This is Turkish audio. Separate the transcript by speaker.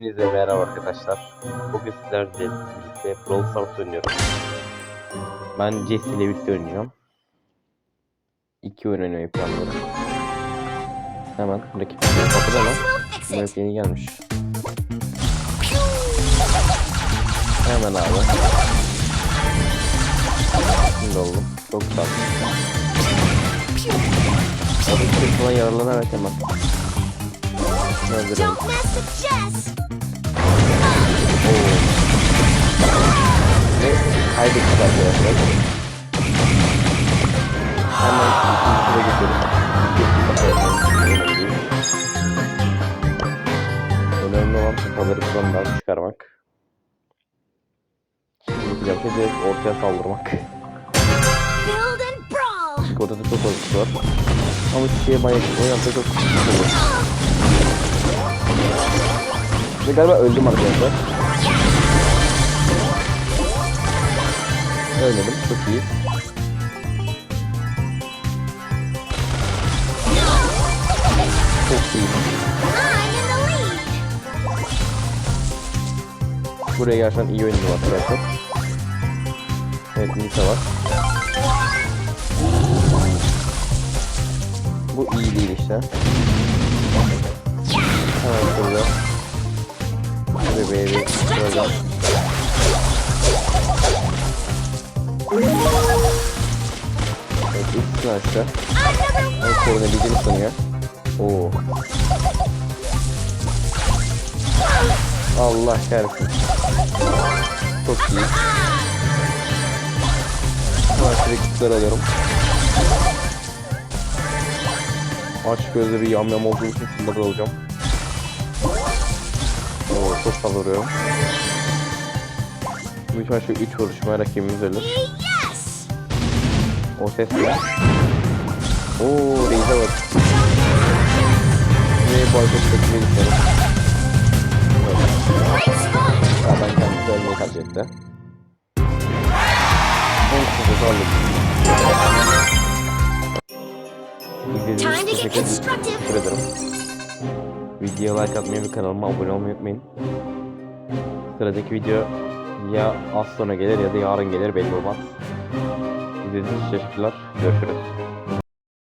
Speaker 1: Hepinize merhaba arkadaşlar. Bugün sizlerle birlikte Brawl Stars oynuyorum. Ben Jesse ile birlikte oynayacağım. İki oyun oynamayı planlıyorum. Hemen rakip kapıda lan. Bu yeni gelmiş. Hemen abi. Şimdi oldum. Çok tatlı. Adım kırıkına yararlanarak hemen. Öldürelim. Kaybettik arkadaşlar. Hemen tura geçelim. Önemli olan kupaları kullanmadan çıkarmak. Şimdi yapacağım şey direkt ortaya saldırmak. Ortada çok fazla var. Ama şeye manyak o yapsa çok olur. Ve galiba öldüm arkadaşlar. Ölmedim. Çok iyi. Çok iyi. Buraya gerçekten iyi oynadım arkadaşlar. Evet Nita var. Bu iyi değil işte. Hemen şurada. Bebeği bir Evet ikisini aşağı. Ben korunabildiğini sanıyor. Oo. Allah kahretsin. Çok iyi. Hemen sürekli alıyorum. Aç gözleri yam yam olduğu için şunları alacağım. Oo, çok fazla vuruyorum. Büyük ihtimalle şu 3 vuruşuma rakibimiz ölür. O ses ne? Oo, Reis'e bak. Ve boykot çekmeye gidiyorum. Ya ben kendisi ölmeyi tercih etti. İzlediğiniz için teşekkür ederim. Videoya like atmayı ve kanalıma abone olmayı unutmayın. Sıradaki video ya az sonra gelir ya da yarın gelir belli olmaz. İzlediğiniz için teşekkürler. Görüşürüz.